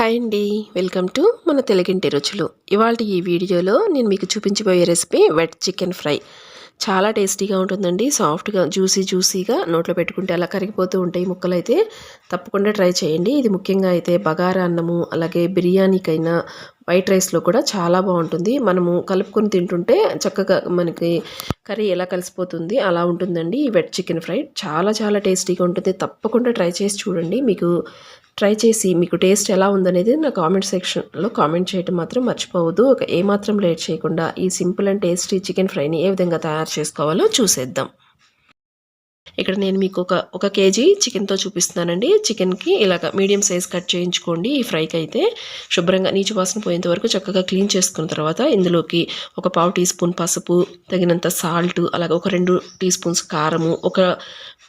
Hi అండి. Welcome to మన తెలుగింటి రుచులు. ఇవాళ ఈ వీడియోలో నేను మీకు చూపించబోయే రెసిపీ వెట్ చికెన్ ఫ్రై. చాలా టేస్టీగా ఉంటుందండి. సాఫ్ట్గా జ్యూసీ జ్యూసీగా నోట్లో పెట్టుకుంటే అలా కరిగిపోతూ ఉంటాయి ముక్కలు అయితే తప్పకుండా ట్రై చేయండి. ఇది ముఖ్యంగా అయితే బగారా అన్నము అలాగే బిర్యానీకైనా వైట్ రైస్లో కూడా చాలా బాగుంటుంది. మనము కలుపుకొని తింటుంటే చక్కగా మనకి కర్రీ ఎలా కలిసిపోతుంది అలా ఉంటుందండి. ఈ వెట్ చికెన్ ఫ్రై చాలా చాలా టేస్టీగా ఉంటుంది. తప్పకుండా ట్రై చేసి చూడండి. మీకు ట్రై చేసి మీకు టేస్ట్ ఎలా ఉందనేది నా కామెంట్ సెక్షన్లో కామెంట్ చేయడం మాత్రం మర్చిపోవద్దు. ఒక ఏమాత్రం లేట్ చేయకుండా ఈ సింపుల్ అండ్ టేస్టీ చికెన్ ఫ్రైని ఏ విధంగా తయారు చేసుకోవాలో చూసేద్దాం. ఇక్కడ నేను మీకు ఒక ఒక కేజీ చికెన్తో చూపిస్తున్నానండి. చికెన్కి ఇలాగ మీడియం సైజ్ కట్ చేయించుకోండి ఈ ఫ్రైకి అయితే. శుభ్రంగా నీచు వాసన పోయేంత వరకు చక్కగా క్లీన్ చేసుకున్న తర్వాత ఇందులోకి ఒక పావు టీ స్పూన్ పసుపు తగినంత సాల్ట్ అలాగే ఒక రెండు టీ స్పూన్స్ కారము ఒక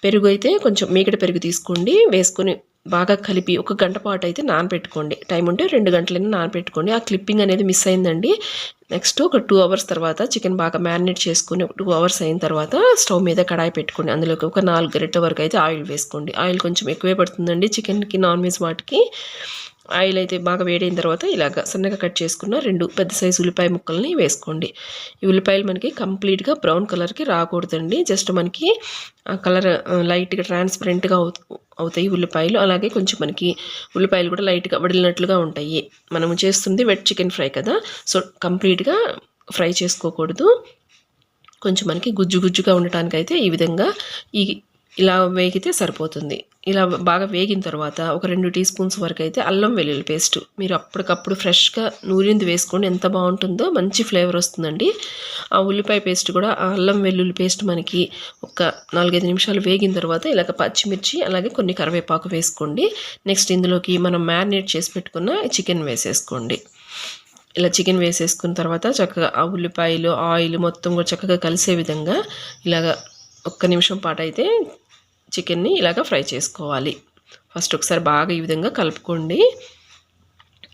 పెరుగు అయితే కొంచెం మీగడ పెరుగు తీసుకోండి. వేసుకొని బాగా కలిపి ఒక గంట పాటు అయితే నానబెట్టుకోండి. టైం ఉంటే రెండు గంటలైనా నానబెట్టుకోండి. ఆ క్లిప్పింగ్ అనేది మిస్ అయిందండి. నెక్స్ట్ ఒక టూ అవర్స్ తర్వాత చికెన్ బాగా మ్యారినేట్ చేసుకుని ఒక టూ అవర్స్ అయిన తర్వాత స్టవ్ మీద కడాయి పెట్టుకోండి. అందులోకి ఒక నాలుగు గరిటె వరకు అయితే ఆయిల్ వేసుకోండి. ఆయిల్ కొంచెం ఎక్కువే పడుతుందండి చికెన్కి నాన్ వెజ్ వాటికి. ఆయిల్ అయితే బాగా వేడైన తర్వాత ఇలాగ సన్నగా కట్ చేసుకున్న రెండు పెద్ద సైజు ఉల్లిపాయ ముక్కల్ని వేసుకోండి. ఈ ఉల్లిపాయలు మనకి కంప్లీట్గా బ్రౌన్ కలర్కి రాకూడదండి. జస్ట్ మనకి ఆ కలర్ లైట్గా ట్రాన్స్పరెంట్గా అవుతాయి ఉల్లిపాయలు. అలాగే కొంచెం మనకి ఉల్లిపాయలు కూడా లైట్గా వడిలినట్లుగా ఉంటాయి. మనము చేస్తుంది వెట్ చికెన్ ఫ్రై కదా. సో కంప్లీట్గా ఫ్రై చేసుకోకూడదు. కొంచెం మనకి గుజ్జు గుజ్జుగా ఉండటానికైతే ఈ విధంగా ఈ ఇలా వేగితే సరిపోతుంది. ఇలా బాగా వేగిన తర్వాత ఒక రెండు టీ స్పూన్స్ వరకు అయితే అల్లం వెల్లుల్లి పేస్ట్. మీరు అప్పటికప్పుడు ఫ్రెష్గా నూరింది వేసుకోండి. ఎంత బాగుంటుందో మంచి ఫ్లేవర్ వస్తుందండి. ఆ ఉల్లిపాయ పేస్ట్ కూడా ఆ అల్లం వెల్లుల్లి పేస్ట్ మనకి ఒక నాలుగైదు నిమిషాలు వేగిన తర్వాత ఇలాగ పచ్చిమిర్చి అలాగే కొన్ని కరివేపాకు వేసుకోండి. నెక్స్ట్ ఇందులోకి మనం మ్యారినేట్ చేసి పెట్టుకున్న చికెన్ వేసేసుకోండి. ఇలా చికెన్ వేసేసుకున్న తర్వాత చక్కగా ఆ ఉల్లిపాయలు ఆయిల్ మొత్తం కూడా చక్కగా కలిసే విధంగా ఇలాగ ఒక్క నిమిషం పాటు అయితే చికెన్ని ఇలాగ ఫ్రై చేసుకోవాలి. ఫస్ట్ ఒకసారి బాగా ఈ విధంగా కలుపుకోండి.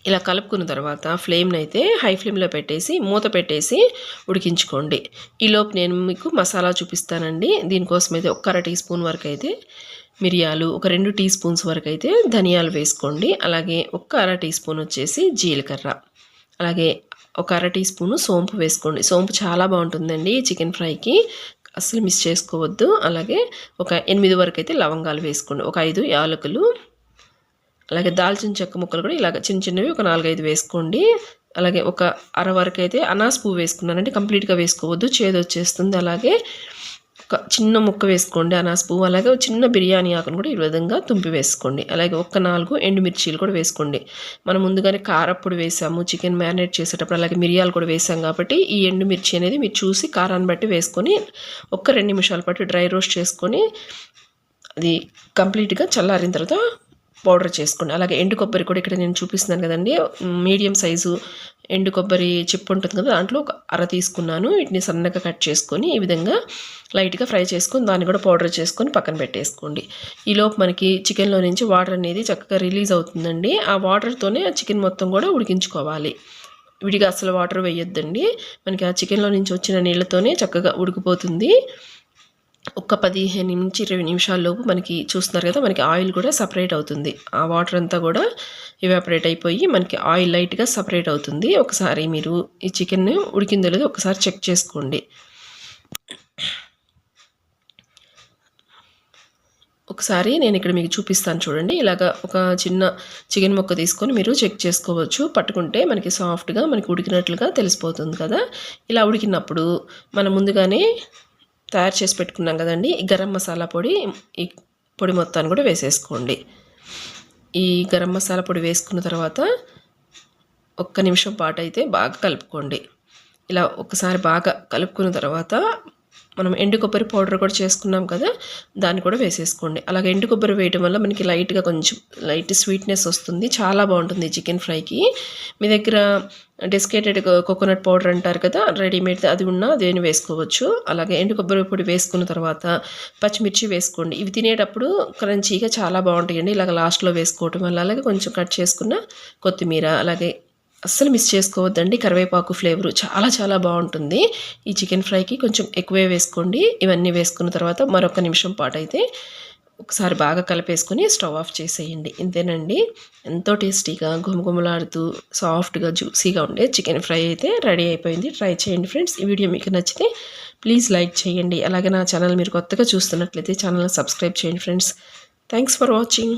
ఇలా కలుపుకున్న తర్వాత ఫ్లేమ్ని అయితే హై ఫ్లేమ్లో పెట్టేసి మూత పెట్టేసి ఉడికించుకోండి. ఈలోపు నేను మీకు మసాలా చూపిస్తానండి. దీనికోసం అయితే ఒక అర టీ స్పూన్ వరకు అయితే మిరియాలు ఒక రెండు టీ స్పూన్స్ వరకు అయితే ధనియాలు వేసుకోండి. అలాగే ఒక్క అర టీ స్పూన్ వచ్చేసి జీలకర్ర. అలాగే ఒక అర టీ స్పూను సోంపు వేసుకోండి. సోంపు చాలా బాగుంటుందండి చికెన్ ఫ్రైకి. అస్సలు మిస్ చేసుకోవద్దు. అలాగే ఒక ఎనిమిది వరకు అయితే లవంగాలు వేసుకోండి. ఒక ఐదు యాలకులు అలాగే దాల్చిన చెక్క ముక్కలు కూడా ఇలాగ చిన్న చిన్నవి ఒక నాలుగైదు వేసుకోండి. అలాగే ఒక అర వరకు అయితే అనాస్ పువ్వు వేసుకున్నానంటే కంప్లీట్గా వేసుకోవద్దు. చేదు వచ్చేస్తుంది అలాగే ఒక చిన్న ముక్క వేసుకోండి అనాస్ పువ్వు అలాగే చిన్న బిర్యానీ ఆకును కూడా ఈ విధంగా తుంపి వేసుకోండి. అలాగే ఒక్క నాలుగు ఎండుమిర్చీలు కూడా వేసుకోండి. మనం ముందుగానే కారప్పుడు వేసాము చికెన్ మ్యారినేట్ చేసేటప్పుడు అలాగే మిరియాలు కూడా వేసాం కాబట్టి ఈ ఎండుమిర్చి అనేది మీరు చూసి కారాన్ని బట్టి వేసుకొని ఒక్క రెండు నిమిషాల పాటు డ్రై రోస్ట్ చేసుకొని అది కంప్లీట్గా చల్లారిన తర్వాత పౌడర్ చేసుకోండి. అలాగే ఎండు కొబ్బరి కూడా ఇక్కడ నేను చూపిస్తున్నాను కదండి మీడియం సైజు ఎండు కొబ్బరి చిప్పు ఉంటుంది కదా దాంట్లో ఒక అర తీసుకున్నాను. వీటిని సన్నగా కట్ చేసుకొని ఈ విధంగా లైట్గా ఫ్రై చేసుకొని దాన్ని కూడా పౌడర్ చేసుకొని పక్కన పెట్టేసుకోండి. ఈలోపు మనకి చికెన్లో నుంచి వాటర్ అనేది చక్కగా రిలీజ్ అవుతుందండి. ఆ వాటర్తోనే ఆ చికెన్ మొత్తం కూడా ఉడికించుకోవాలి. విడిగా అసలు వాటర్ వేయొద్దండి. మనకి ఆ చికెన్లో నుంచి వచ్చిన నీళ్ళతోనే చక్కగా ఉడికిపోతుంది. ఒక పదిహేను నుంచి ఇరవై నిమిషాల్లోపు మనకి చూస్తున్నారు కదా మనకి ఆయిల్ కూడా సపరేట్ అవుతుంది. ఆ వాటర్ అంతా కూడా ఇవాపరేట్ అయిపోయి మనకి ఆయిల్ లైట్గా సపరేట్ అవుతుంది. ఒకసారి మీరు ఈ చికెన్ ఉడికిందో లేదో ఒకసారి చెక్ చేసుకోండి. ఒకసారి నేను ఇక్కడ మీకు చూపిస్తాను చూడండి. ఇలాగ ఒక చిన్న చికెన్ ముక్క తీసుకొని మీరు చెక్ చేసుకోవచ్చు. పట్టుకుంటే మనకి సాఫ్ట్గా మనకి ఉడికినట్లుగా తెలిసిపోతుంది కదా. ఇలా ఉడికినప్పుడు మనం ముందుగానే తయారు చేసి పెట్టుకున్నాం కదండి. గరం మసాలా పొడి ఈ పొడి మొత్తాన్ని కూడా వేసేసుకోండి. ఈ గరం మసాలా పొడి వేసుకున్న తర్వాత ఒక్క నిమిషం పాటు అయితే బాగా కలుపుకోండి. ఇలా ఒకసారి బాగా కలుపుకున్న తర్వాత మనం ఎండు కొబ్బరి పౌడర్ కూడా చేసుకున్నాం కదా దాన్ని కూడా వేసేసుకోండి. అలాగే ఎండు కొబ్బరి వేయడం వల్ల మనకి లైట్గా కొంచెం లైట్ స్వీట్నెస్ వస్తుంది. చాలా బాగుంటుంది చికెన్ ఫ్రైకి. మీ దగ్గర డెస్కేటెడ్ కోకోనట్ పౌడర్ అంటారు కదా రెడీమేడ్ అది ఉన్నా దేని వేసుకోవచ్చు. అలాగే ఎండు కొబ్బరి పొడి వేసుకున్న తర్వాత పచ్చిమిర్చి వేసుకోండి. ఇవి తినేటప్పుడు క్రంచీగా చాలా బాగుంటాయండి. ఇలాగ లాస్ట్లో వేసుకోవటం వల్ల అలాగే కొంచెం కట్ చేసుకున్న కొత్తిమీర అలాగే అస్సలు మిస్ చేసుకోవద్దండి. కరివేపాకు ఫ్లేవరు చాలా చాలా బాగుంటుంది. ఈ చికెన్ ఫ్రైకి కొంచెం ఎక్కువే వేసుకోండి. ఇవన్నీ వేసుకున్న తర్వాత మరొక నిమిషం పాటు అయితే ఒకసారి బాగా కలిపేసుకొని స్టవ్ ఆఫ్ చేసేయండి. ఇంతేనండి. ఎంతో టేస్టీగా గుమగుమలాడుతూ సాఫ్ట్గా జ్యూసీగా ఉండే చికెన్ ఫ్రై అయితే రెడీ అయిపోయింది. ట్రై చేయండి ఫ్రెండ్స్. ఈ వీడియో మీకు నచ్చితే ప్లీజ్ లైక్ చేయండి. అలాగే నా ఛానల్ మీరు కొత్తగా చూస్తున్నట్లయితే ఛానల్ సబ్స్క్రైబ్ చేయండి ఫ్రెండ్స్. Thanks for watching.